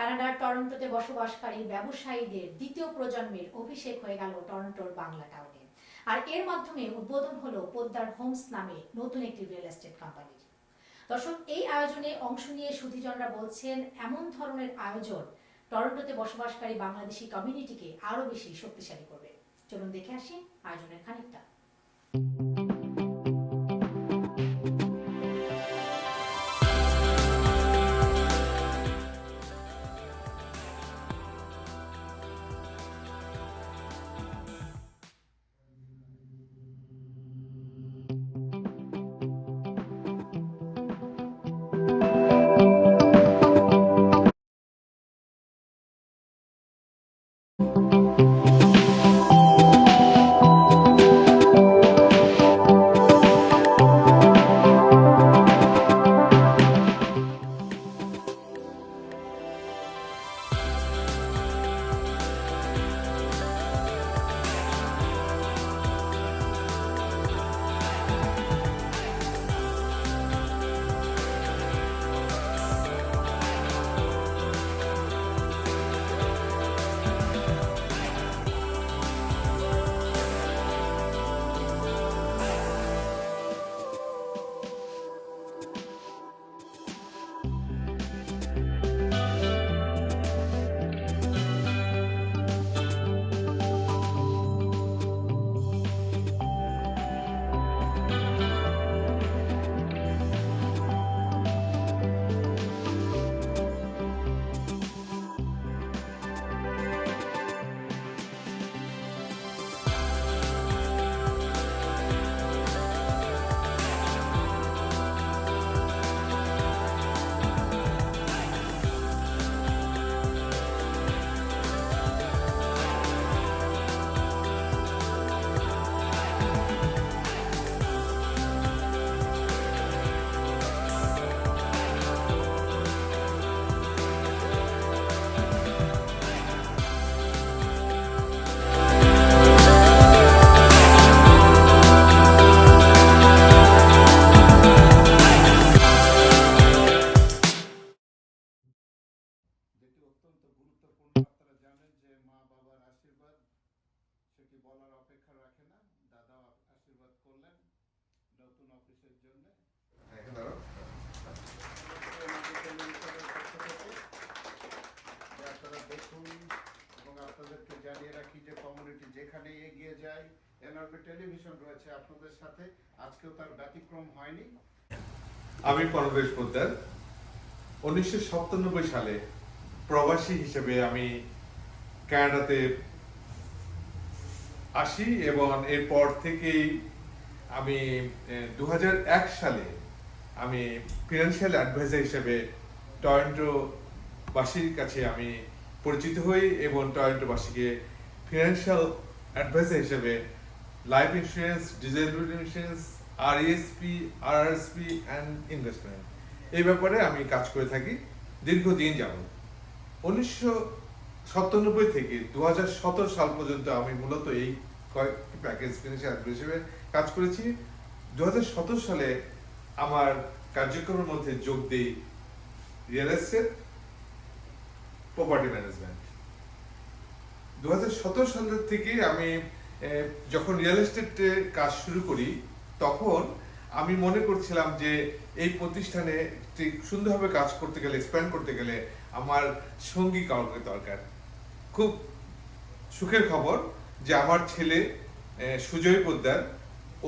কানাডার টরন্টোতে বসবাসকারী ব্যবসায়ীদের দ্বিতীয় প্রজন্মের অভিষেক হয়ে গেল টরন্টোর বাংলা টাউনে। আর এর মাধ্যমে উদ্বোধন হলো পোদ্দার হোমস নামে নতুন একটি রিয়েল এস্টেট কোম্পানির দর্শক, এই আয়োজনে অংশ নিয়ে সুধীজনরা বলছেন, এমন ধরনের আয়োজন টরন্টোতে বসবাসকারী বাংলাদেশি কমিউনিটিকে আরও বেশি শক্তিশালী করবে। চলুন দেখে আসি আয়োজনের খানিকটা। যেখানে এগিয়ে যায়। এনআরবি টেলিভিশন রয়েছে আপনাদের সাথে। আজকেও তার ব্যতিক্রম হয়নি। আমি পরবেশ পোদ্দার উনিশশো সাতানব্বই সালে প্রবাসী হিসেবে আমি কানাডাতে আসি এবং এরপর থেকেই আমি দু হাজার এক সালে আমি ফিনান্সিয়াল অ্যাডভাইজার হিসেবে টরন্টো বাসীর কাছে আমি পরিচিত হই এবং টরন্টোবাসীকে ফিনান্সিয়াল অ্যাডভাইজার হিসেবে life insurance disability insurance R ESP RSP and investment এই ব্যাপারে আমি কাজ করে থাকি দীর্ঘদিন যাব উনিশশো সাতানব্বই থেকে দু হাজার সতেরো সাল পর্যন্ত আমি মূলত এই কয়েকটি প্যাকেজ অ্যাডভাইজার হিসেবে কাজ করেছি। দু হাজার সতেরো সালে আমার কার্যক্রমের মধ্যে যোগ দিই রিয়েল এস্টেট প্রপার্টি ম্যানেজমেন্ট দু হাজার সতেরো সালের থেকে আমি যখন রিয়েল এস্টেটে কাজ শুরু করি, তখন আমি মনে করছিলাম যে এই প্রতিষ্ঠানে সুন্দরভাবে কাজ করতে গেলে এক্সপ্যান্ড করতে গেলে আমার সঙ্গী কাউকে দরকার। খুব সুখের খবর যে আমার ছেলে সুজয় পোদ্দার,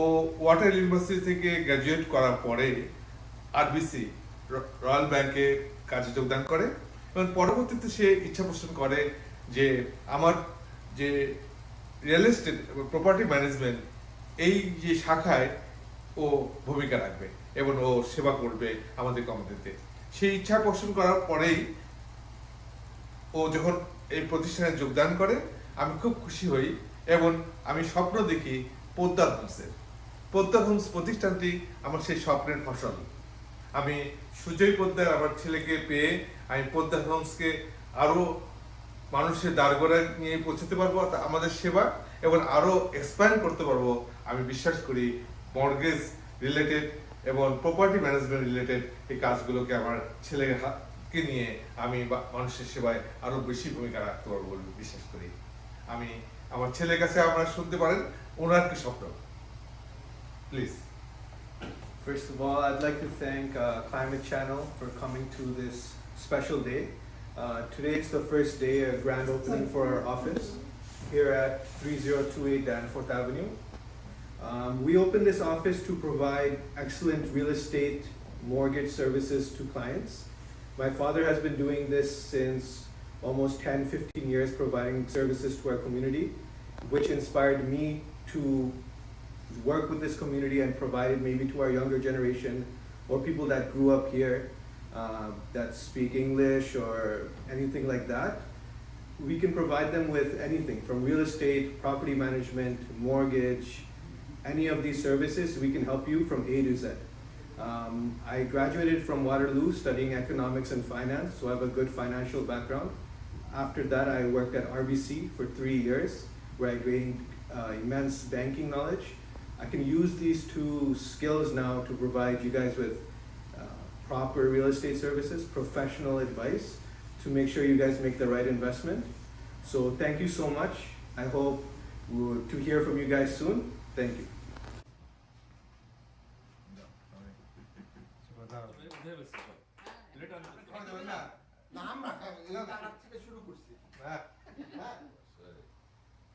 ও ওয়াটার ইউনিভার্সিটি থেকে গ্র্যাজুয়েট করার পরে আরবিসি রয়্যাল ব্যাংকে কাজে যোগদান করে এবং পরবর্তীতে সে ইচ্ছা পোষণ করে যে আমার যে রিয়েল এস্টেট প্রপার্টি ম্যানেজমেন্ট এই যে শাখায় ও ভূমিকা রাখবে এবং ও সেবা করবে আমাদের কোম্পানিতে সেই ইচ্ছা পোষণ করার পরেই ও যখন এই প্রতিষ্ঠানে যোগদান করে, আমি খুব খুশি হই এবং আমি স্বপ্ন দেখি পোদ্দার হোমসের পোদ্দার হোমস প্রতিষ্ঠানটি আমার সেই স্বপ্নের ফসল। আমি সুজয় পোদ্দার আমার ছেলেকে পেয়ে আমি পোদ্দার হোমসকে আরও মানুষের দ্বারগোড়ায় নিয়ে পৌঁছতে পারব আমাদের সেবা এবং আরও এক্সপ্যান্ড করতে পারব আমি বিশ্বাস করি মর্গেজ রিলেটেড এবং প্রপার্টি ম্যানেজমেন্ট রিলেটেড এই কাজগুলোকে আমার ছেলে হা- কে নিয়ে আমি মানুষের সেবায় আরও বেশি ভূমিকা রাখতে পারব বলে বিশ্বাস করি। আমি আমার ছেলের কাছে আপনারা শুনতে পারেন ওনার কি স্বপ্ন? Please First of all, I'd like to thank uh, Climate Channel for coming to this special day. Uh, today is the first day, a grand opening for our office here at 3028 Danforth Avenue. Um, we opened this office to provide excellent real estate mortgage services to clients. My father has been doing this since almost 10, 15 years, providing services to our community, which inspired me to work with this community and provide it maybe to our younger generation or people that grew up here uh, that speak English or anything like that. We can provide them with anything from real estate, property management, mortgage, any of these services. We can help you from A to Z. Um, I graduated from Waterloo studying economics and finance, so I have a good financial background. After that, I worked at RBC for three years, where I gained uh, immense banking knowledge. I can use these two skills now to provide you guys with proper real estate services, professional advice to make sure you guys make the right investment. So thank you so much. I hope we'll- to hear from you guys soon. Thank you.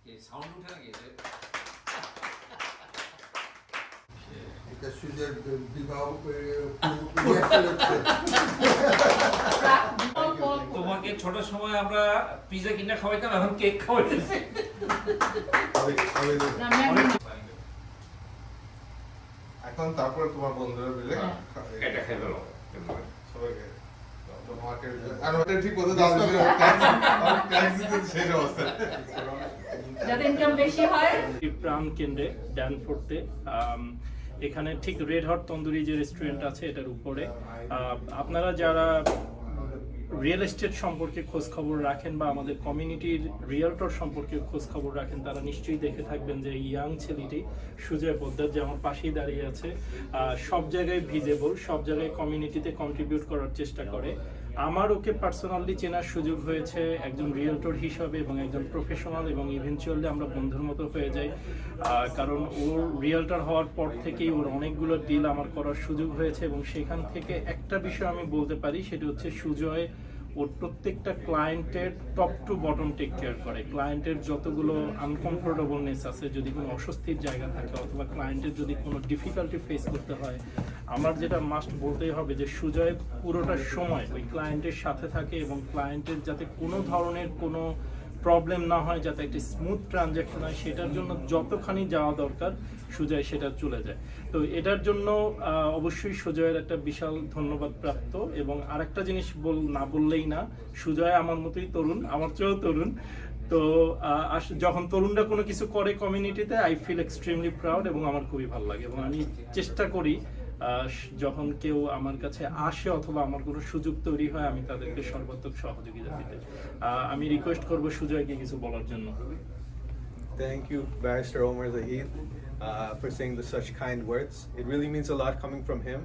এই sound উঠে নাকি এটা সুজের বিবাহ তোমাকে ছোট সময় আমরা pizza কিনে খাওয়াইতাম এখন কেক খাওয়াইতেছি। এখন তারপরে তোমার বন্ধুরা মিলে হ্যাঁ। এটা খেয়ে সবাইকে যাতে ইনকাম বেশি হয়। প্রাণ কেন্দ্রে ড্যানফোর্টে এখানে ঠিক রেড হট তন্দুরি যে রেস্টুরেন্ট আছে, এটার উপরে। আপনারা যারা রিয়েল এস্টেট সম্পর্কে খোঁজ খবর রাখেন বা আমাদের কমিউনিটির রিয়েলটর সম্পর্কে খোঁজ খবর রাখেন, তারা নিশ্চয়ই দেখে থাকবেন যে ইয়াং ছেলেটি সুজয় পোদ্দার যে আমার পাশেই দাঁড়িয়ে আছে। সব জায়গায় ভিজেবল সব জায়গায় কমিউনিটিতে কন্ট্রিবিউট করার চেষ্টা করে। আমার ওকে পার্সোনালি চেনার সুযোগ হয়েছে একজন রিয়েলটর হিসাবে এবং একজন প্রফেশনাল এবং ইভেনচুয়ালি আমরা বন্ধুর মতো হয়ে যাই। কারণ ওর রিয়েলটর হওয়ার পর থেকেই ওর অনেকগুলো ডিল আমার করার সুযোগ হয়েছে এবং সেখান থেকে একটা বিষয় আমি বলতে পারি, সেটা হচ্ছে সুজয় ওর প্রত্যেকটা ক্লায়েন্টের top to bottom take care করে। ক্লায়েন্টের যতগুলো আনকমফোর্টেবলনেস আছে, যদি কোনো অস্বস্তির জায়গা থাকে অথবা ক্লায়েন্টের যদি কোনো ডিফিকাল্টি ফেস করতে হয় আমার যেটা মাস্ট বলতেই হবে যে সুজয় পুরোটা সময় ওই ক্লায়েন্টের সাথে থাকে এবং ক্লায়েন্টের যাতে কোনো ধরনের কোনো প্রবলেম না হয়, যাতে একটি স্মুথ ট্রানজ্যাকশন হয়, সেটার জন্য যতখানি যাওয়া দরকার, সুজয় সেটা চলে যায়। তো এটার জন্য অবশ্যই সুজয়ের একটা বিশাল ধন্যবাদ প্রাপ্ত এবং আরেকটা জিনিস বল, না বললেই না, সুজয় আমার মতোই তরুণ, আমার চেয়েও তরুণ। তো যখন তরুণরা কোনো কিছু করে কমিউনিটিতে আই ফিল এক্সট্রিমলি প্রাউড এবং আমার খুবই ভালো লাগে এবং আমি চেষ্টা করি যখন কেউ আমার কাছে আসে অথবা আমার কোনো সুযোগ তৈরি হয় আমি তাদেরকে সর্বাত্মক সহযোগিতা দিতে আমি রিকোয়েস্ট করব সুজয়কে কিছু বলার জন্য Thank you, Barrister Omar Zahid, uh, for saying the such kind words. It really means a lot coming from him.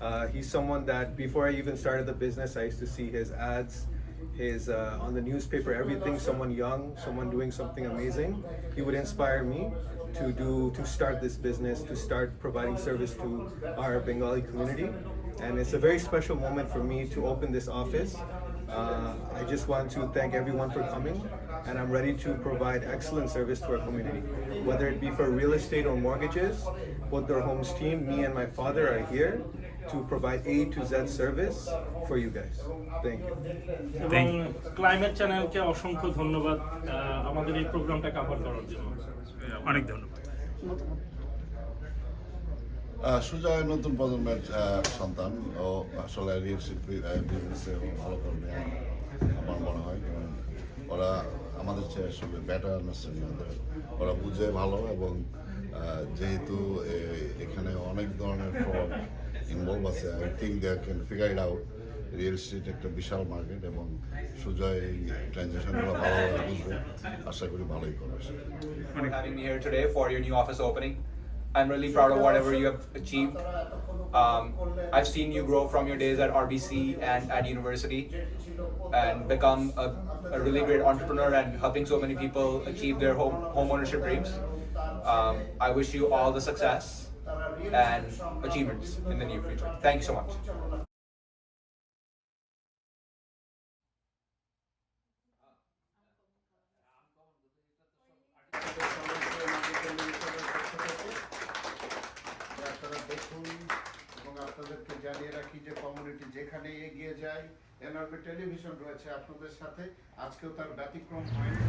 Uh, he's someone that before I even started the business, I used to see his ads, his uh, on the newspaper, everything. Someone young, someone doing something amazing. He would inspire me to do to start this business, to start providing service to our Bengali community. And it's a very special moment for me to open this office. Uh, I just want to thank everyone for coming, and I'm ready to provide excellent service to our community. Whether it be for real estate or mortgages, both their homes team, me and my father are here to provide A to Z service for you guys. Thank you. এবং climate চ্যানেলকে অসংখ্য ধন্যবাদ আমাদের এই প্রোগ্রামটা cover করার জন্য অনেক ধন্যবাদ সুজয় নতুন প্রজন্মের সন্তান ও আসলে রিয়েল বিজনেসে ভালো করবে আমার মনে হয় কারণ ওরা আমাদের চেয়ে আসলে বেটার আন্ডারস্ট্যান্ডিং ওদের ওরা বুঝে ভালো এবং যেহেতু এখানে অনেক ধরনের ফ্রড ইনভলভ আছে I think they can figure it out real estate একটা বিশাল মার্কেট এবং সুজয় এই ট্রানজেকশনগুলো ভালোভাবে বুঝবে আশা করি ভালোই করবে সে for having me here today for your new office opening. I'm really proud of whatever you have achieved. Um, I've seen you grow from your days at RBC and at university and become a, a really great entrepreneur and helping so many people achieve their home, home ownership dreams. Um, I wish you all the success and achievements in the near future. Thank you so much. আপনাদেরকে জানিয়ে রাখি যে community যেখানে এগিয়ে যায় NRB television রয়েছে আপনাদের সাথে আজকেও তার ব্যতিক্রম হয়নি